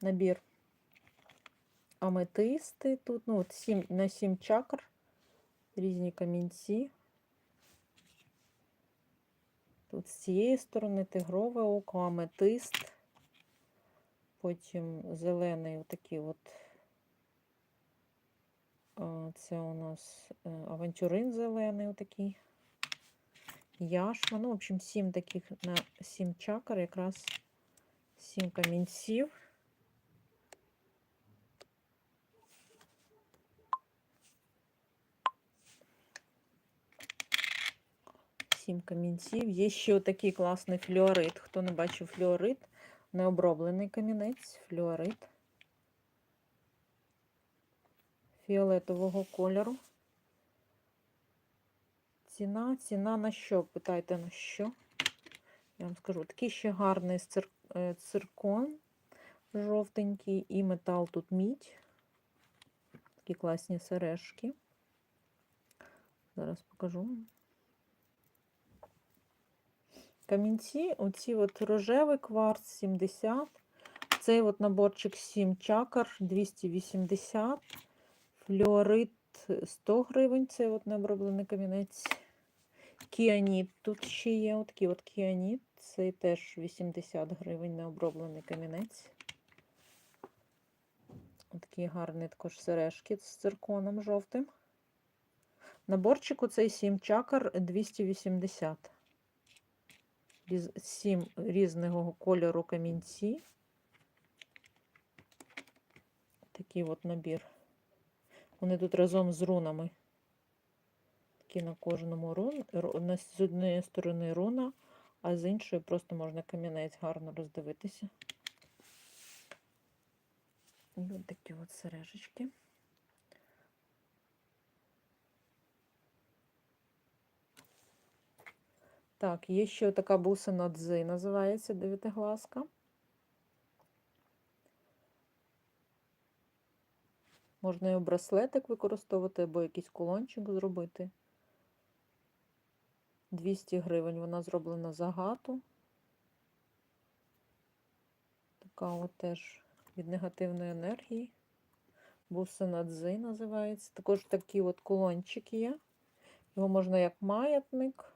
набір аметисти. Тут ну, от сім, на 7 чакр, різні камінці. Тут з цієї сторони тигрове око, аметист. Потім зелений отакий от. Це у нас е, авантюрин зелений отакий. Яшма. Ну, в общем, сім таких на сім чакр, якраз сім камінців. Сім камінців. Є ще такий класний флюорит. Хто не бачив флюорит, необроблений камінець, флюорит фіолетового кольору. Ціна, ціна на що? Питайте на що? Я вам скажу, такий ще гарний цир, е, циркон жовтенький і метал тут мідь. Такі класні сережки. Зараз покажу. вам. Камінці, оці от рожевий кварц 70. Цей от наборчик 7 чакр 280. Флюорит 100 гривень. Це от необроблений камінець. Кіаніт тут ще є. Отакий от кіаніт. Це теж 80 гривень необроблений камінець. Такі гарні також сережки з цирконом жовтим. Наборчику цей 7 чакр 280. Сім різного кольору камінці. Такий от набір. Вони тут разом з рунами. Такі на кожному рун. З однієї сторони руна, а з іншої просто можна камінець гарно роздивитися. І от такі от сережечки. Так, є ще така бусина дзи, називається дев'ятигласка. Можна і браслетик використовувати, або якийсь кулончик зробити. 200 гривень. Вона зроблена з агату. Така от теж від негативної енергії. Бусина дзи називається. Також такі от кулончик є. Його можна як маятник.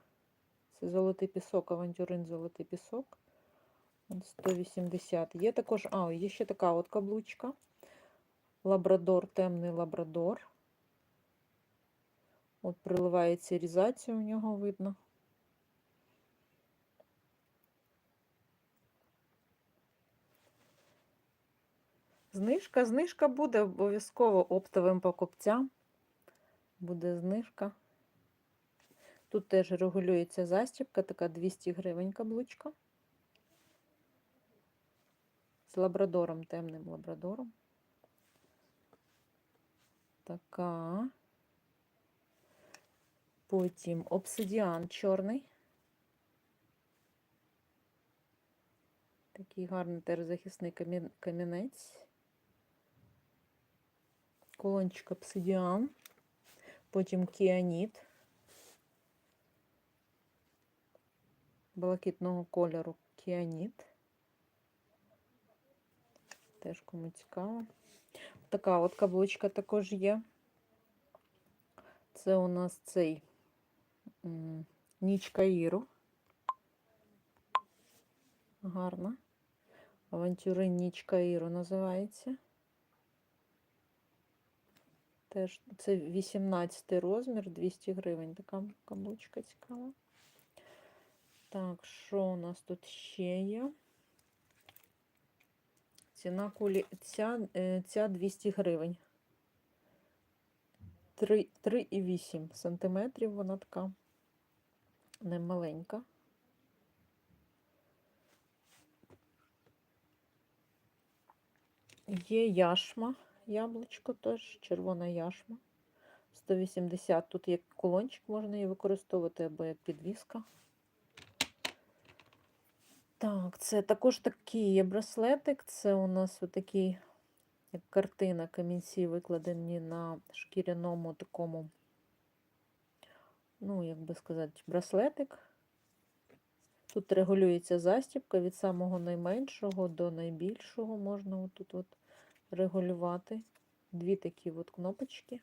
Це золотий пісок, авантюрин золотий пісок. 180. Є також, а, є ще така от каблучка. Лабрадор, темний лабрадор. От приливається різація у нього видно. Знижка, знижка буде обов'язково оптовим покупцям. Буде знижка. Тут теж регулюється застібка, така 200 гривень каблучка. З лабрадором, темним лабрадором. Така. Потім обсидіан чорний. Такий гарний терзахисний камінець. Колончик обсидіан. Потім кіаніт. Блакитного кольору кіаніт. Теж кому цікаво. Така от каблучка також є. Це у нас цей ніч Каїру. Гарна. Авантюрин ніч Каїру називається. Теж це 18 розмір, 200 гривень. Така каблучка цікава. Так, що у нас тут ще є? Ціна кулі ця, е, ця 200 гривень. 3,8 сантиметрів вона така немаленька. Є яшма, яблучко теж, червона яшма. 180. Тут як кулончик можна її використовувати або як підвіска. Так, це також такий є браслетик. Це у нас отакий, як картина, камінці викладені на шкіряному такому, ну, як би сказати, браслетик. Тут регулюється застібка від самого найменшого до найбільшого. Можна отут от регулювати. Дві такі от кнопочки.